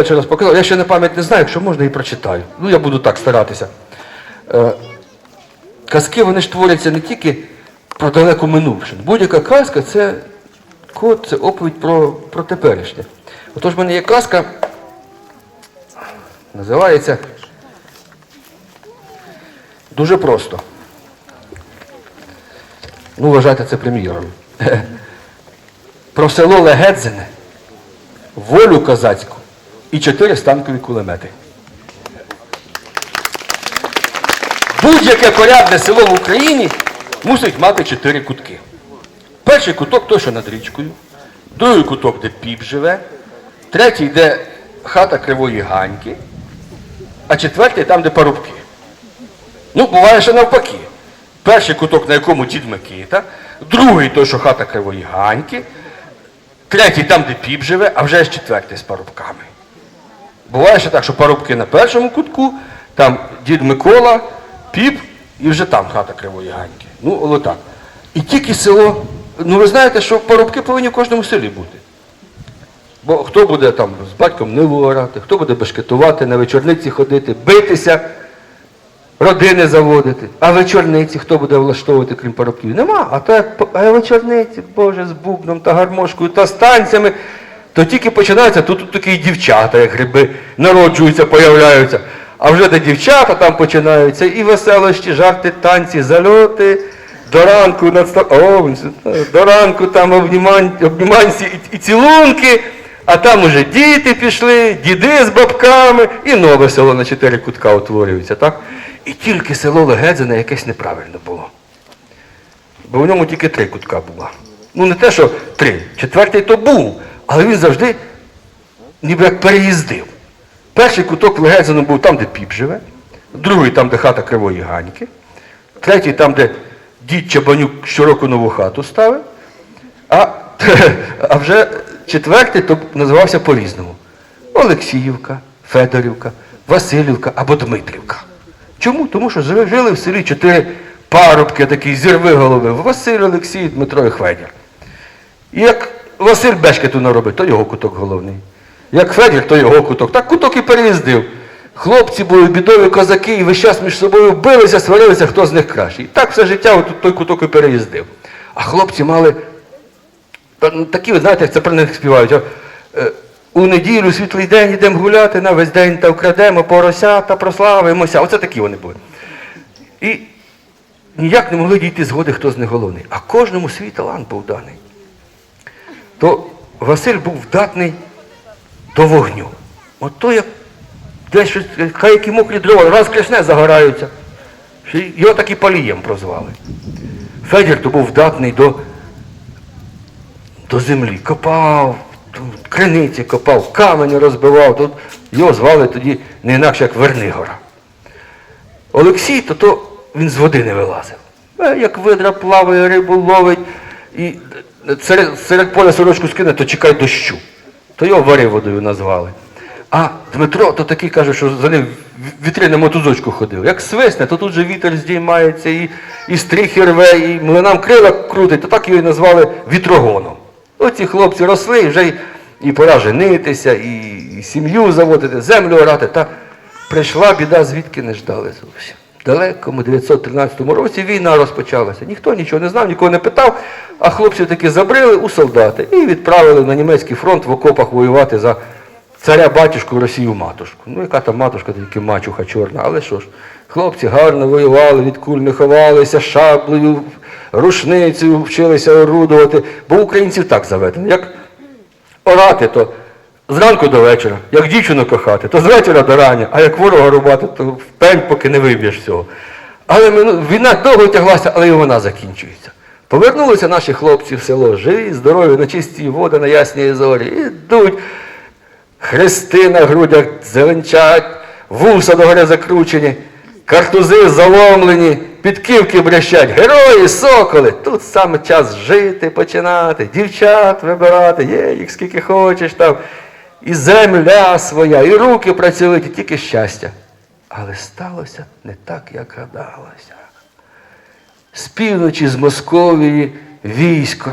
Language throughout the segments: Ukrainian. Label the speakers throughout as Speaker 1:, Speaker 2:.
Speaker 1: перший раз показав. Я ще на пам'ять не знаю, якщо можна і прочитаю. Ну, я буду так старатися. Е, казки вони ж творяться не тільки про далеку минувшину. Будь-яка казка це код, це оповідь про, про теперішнє. Отож, в мене є казка, називається дуже просто. Ну, вважайте це прем'єром. Про село Легедзине, волю козацьку і чотири станкові кулемети. Будь-яке порядне село в Україні мусить мати чотири кутки. Перший куток той, що над річкою, другий куток, де піп живе, третій, де хата кривої ганьки, а четвертий там, де парубки. Ну, буває ще навпаки. Перший куток, на якому дід Микита, другий той, що хата кривої ганьки, третій там, де піп живе, а вже ж четвертий з парубками. Буває ще так, що парубки на першому кутку, там дід Микола, піп і вже там хата кривої ганьки. Ну, отак. І тільки село. Ну ви знаєте, що парубки повинні в кожному селі бути. Бо хто буде там з батьком ниву орати, хто буде бешкетувати, на вечорниці ходити, битися, родини заводити. А вечорниці хто буде влаштовувати, крім парубків? Нема. А то а вечорниці, Боже, з бубном та гармошкою та станцями, то тільки починаються, тут, такі дівчата, як гриби, народжуються, появляються. А вже де дівчата там починаються, і веселощі, жарти, танці, зальоти. До ранку над ста- О, до ранку там обнімань, обніманці і, і цілунки, а там уже діти пішли, діди з бабками, і нове село на чотири кутка утворюється, так? І тільки село Легедзине якесь неправильно було. Бо в ньому тільки три кутка було. Ну не те, що три, четвертий то був, але він завжди ніби як переїздив. Перший куток в Легедзину був там, де піп живе, другий там, де хата кривої ганьки, третій там, де дід Чабанюк щороку нову хату ставив, а, а вже четвертий то називався по-різному. Олексіївка, Федорівка, Васильівка або Дмитрівка. Чому? Тому що жили в селі чотири парубки, такі зірви голови. Василь, Олексій, Дмитро і Федір. І як Василь Бешкету наробить, то його куток головний. Як Федір, то його куток. Так куток і переїздив. Хлопці були бідові козаки і весь час між собою билися, сварилися, хто з них кращий. І так все життя от той куток і переїздив. А хлопці мали такі, ви знаєте, як це про них співають. е, У неділю світлий день йдемо гуляти, на весь день та вкрадемо порося та прославимося. Оце такі вони були. І ніяк не могли дійти згоди, хто з них головний. А кожному свій талант був даний. То Василь був вдатний до вогню. От то як десь хай які мокрі дрова, раз кресне загораються. Його так і палієм прозвали. Федір то був вдатний до до землі, копав, криниці копав, камені розбивав. Тут його звали тоді не інакше, як Вернигора. Олексій, то, то він з води не вилазив. Е, Як видра плаває, рибу ловить, і серед, серед поля сорочку скине, то чекай дощу. То його вари водою назвали. А Дмитро, то такий каже, що за ним в- вітри на мотузочку ходив. Як свисне, то тут же вітер здіймається, і, і стріхи рве, і млинам крила крутить, то так його і назвали вітрогоном. Оці хлопці росли, і вже й, і пора женитися, і, і сім'ю заводити, землю орати. Та прийшла біда, звідки не ждали зовсім. Далекому 913 році війна розпочалася. Ніхто нічого не знав, нікого не питав, а хлопці таки забрили у солдати і відправили на німецький фронт в окопах воювати за царя батюшку Росію матушку. Ну, яка там матушка, тільки мачуха чорна, але що ж, хлопці гарно воювали, від куль не ховалися, шаблею, рушницею вчилися орудувати, бо українців так заведено. Як орати, то зранку до вечора, як дівчину кохати, то з вечора до рання, а як ворога рубати, то в пень, поки не виб'єш всього. Але мину- війна довго тяглася, але і вона закінчується. Повернулися наші хлопці в село, живі, здорові, на чистій води, на ясній зорі. Ідуть, хрести на грудях зеленчать, вуса догори закручені, картузи заломлені, підківки брещать, герої, соколи. Тут саме час жити, починати, дівчат вибирати, є їх скільки хочеш там. І земля своя, і руки працюють, і тільки щастя. Але сталося не так, як гадалося. З півночі з Московії військо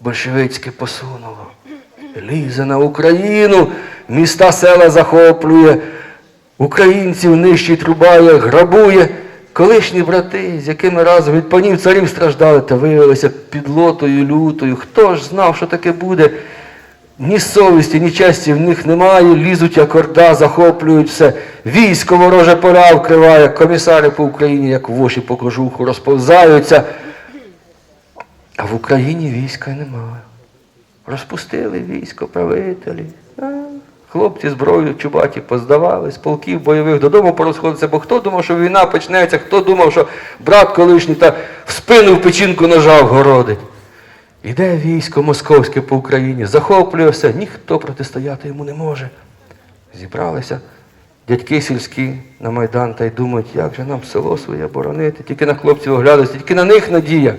Speaker 1: большевицьке посунуло. Лізе на Україну міста села захоплює, українців нищить, рубає, грабує. Колишні брати, з якими разом від панів царів страждали, та виявилися підлотою, лютою. Хто ж знав, що таке буде? Ні совісті, ні честі в них немає, лізуть як орда, захоплюють все. Військо вороже поля вкриває, комісари по Україні, як воші по кожуху, розповзаються. А в Україні війська немає. Розпустили військо, правителі. Хлопці зброю чубаті поздавали, з полків бойових додому порозходилися, бо хто думав, що війна почнеться, хто думав, що брат колишній та в спину в печінку ножа вгородить. Іде військо московське по Україні, захоплює все, ніхто протистояти йому не може. Зібралися дядьки сільські на Майдан та й думають, як же нам село своє боронити, тільки на хлопців оглядаються, тільки на них надія.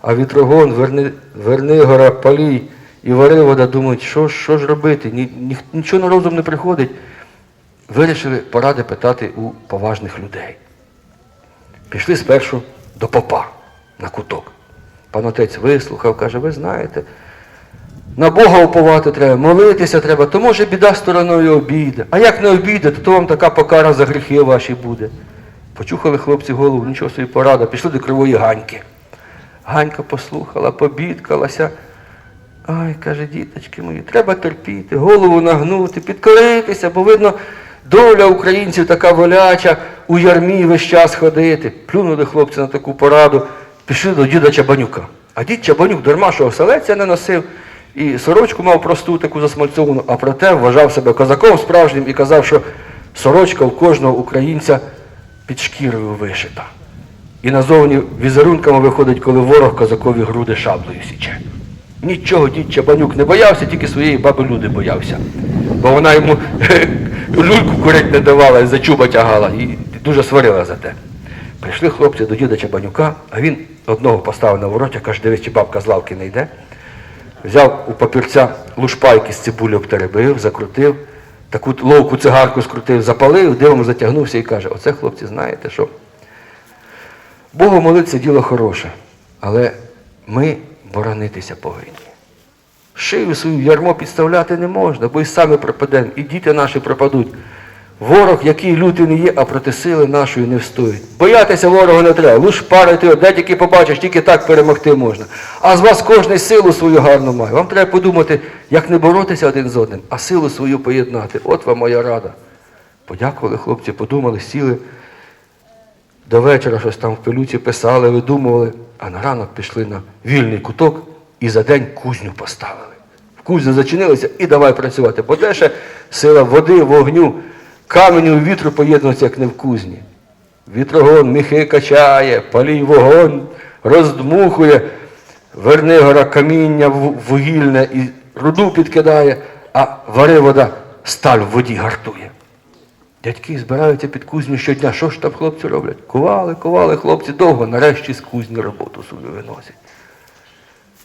Speaker 1: А вітрогон, Верни, Вернигора, Палій і Варивода думають, що, що ж робити, ні, ні, нічого на розум не приходить. Вирішили поради питати у поважних людей. Пішли спершу до попа на куток. Пан отець вислухав, каже, ви знаєте, на Бога уповати треба, молитися треба, то може біда стороною обійде. А як не обійде, то, то вам така покара за гріхи ваші буде. Почухали хлопці голову, нічого собі порада, пішли до кривої ганьки. Ганька послухала, побідкалася. Ай, каже, діточки мої, треба терпіти, голову нагнути, підкоритися, бо видно, доля українців така воляча, у ярмі весь час ходити. Плюнули хлопці на таку пораду, пішли до діда Чабанюка. А дід Чабанюк дарма, що оселеця не носив, і сорочку мав просту таку засмальцовану, а проте вважав себе козаком справжнім і казав, що сорочка у кожного українця під шкірою вишита. І назовні візерунками виходить, коли ворог козакові груди шаблею січе. Нічого дід Чабанюк не боявся, тільки своєї баби Люди боявся. Бо вона йому люльку курить не давала і за чуба тягала, і дуже сварила за те. Прийшли хлопці до діда Чабанюка, а він одного поставив на вороті, каже, дивись, чи бабка з лавки не йде. Взяв у папірця лушпайки з цибулі обтеребив, закрутив, таку ловку цигарку скрутив, запалив, дивом затягнувся і каже, оце хлопці, знаєте що? Богу молитися діло хороше, але ми боронитися повинні. Шию свою ярмо підставляти не можна, бо і самі пропадемо, і діти наші пропадуть. Ворог, який лютий не є, а проти сили нашої не встоїть. Боятися ворога не треба. Луж парити його, де тільки побачиш, тільки так перемогти можна. А з вас кожний силу свою гарну має. Вам треба подумати, як не боротися один з одним, а силу свою поєднати. От вам моя рада. Подякували хлопці, подумали, сіли. До вечора щось там в пилюці писали, видумували, а на ранок пішли на вільний куток і за день кузню поставили. В кузню зачинилися і давай працювати. Бо де ще сила води, вогню, каменю, вітру поєднується, як не в кузні. Вітрогон міхи качає, палій вогонь, роздмухує, вернигора каміння вугільне і руду підкидає, а вари вода сталь в воді гартує. Дядьки збираються під кузню щодня. Що ж там хлопці роблять? Кували, кували хлопці довго, нарешті з кузні роботу свою виносять.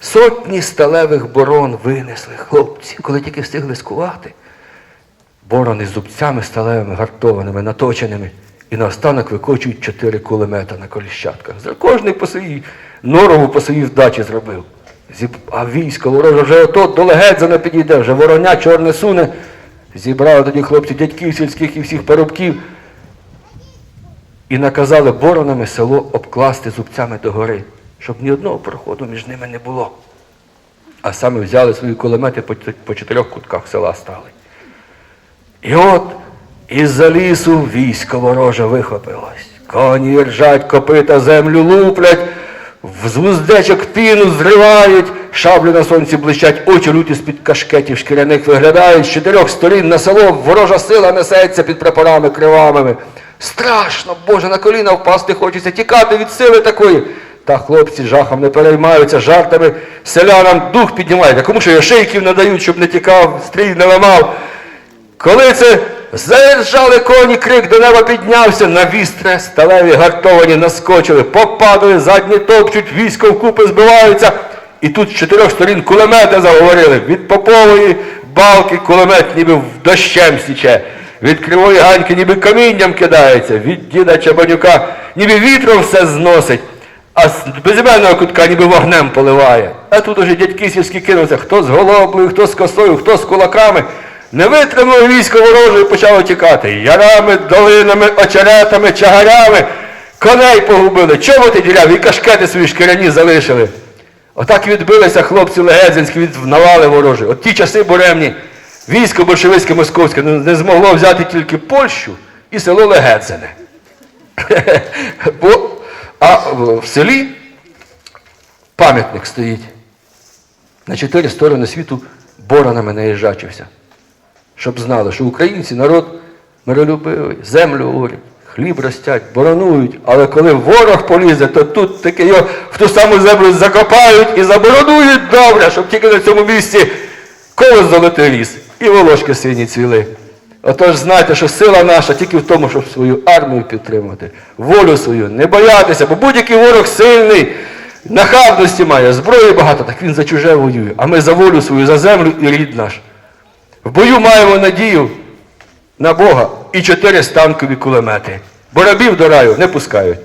Speaker 1: Сотні сталевих борон винесли хлопці, коли тільки встигли скувати. Борони зубцями сталевими, гартованими, наточеними. І наостанок викочують чотири кулемета на коліщатках. За кожний по своїй норову по своїй вдачі зробив. Зіб- А військо вороже вже ото до легедза не підійде, вже вороня чорне суне. Зібрали тоді хлопці дядьків сільських і всіх парубків і наказали боронами село обкласти зубцями догори, щоб ні одного проходу між ними не було. А саме взяли свої кулемети по чотирьох кутках села стали. І от із-за лісу військо вороже вихопилось. Коні ржать, копита землю луплять, з вуздечок піну зривають, шаблі на сонці блищать, очі люті з-під кашкетів шкіряних виглядають, з чотирьох сторін на село ворожа сила несеться під прапорами кривавими. Страшно, Боже, на коліна впасти хочеться, тікати від сили такої. Та хлопці жахом не переймаються, жартами селянам дух піднімають, а кому що я шийків не дають, щоб не тікав, стрій не ламав. Коли це заіржали коні, крик до неба піднявся, на вістре сталеві гартовані наскочили, попадали, задні топчуть, військо вкупи збиваються. І тут з чотирьох сторін кулемети заговорили. Від попової балки кулемет ніби в дощем січе. Від кривої ганьки ніби камінням кидається, від діда Чабанюка ніби вітром все зносить, а з безіменного кутка ніби вогнем поливає. А тут уже дядьки сільські кинулися, хто з голоблею, хто з косою, хто з кулаками. Не витримало військо вороже і почало тікати. Ярами, долинами, очеретами, чагарями. Коней погубили, чоботи діряві і кашкети свої шкіряні залишили. Отак відбилися хлопці Легезинські від навали ворожі. От ті часи буремні. Військо большевицьке московське не змогло взяти тільки Польщу і село Легедзине. А в селі пам'ятник стоїть. На чотири сторони світу боронами наїжджачився. Щоб знали, що українці народ миролюбивий, землю орють, хліб ростять, боронують, але коли ворог полізе, то тут таки його в ту саму землю закопають і заборонують добре, щоб тільки на цьому місці колос золотий ріс і волошки сині цвіли. Отож знайте, що сила наша тільки в тому, щоб свою армію підтримувати, волю свою, не боятися, бо будь-який ворог сильний, нахабності має, зброї багато, так він за чуже воює. А ми за волю свою, за землю і рід наш. В бою маємо надію на Бога і чотири станкові кулемети. Боробів до раю не пускають.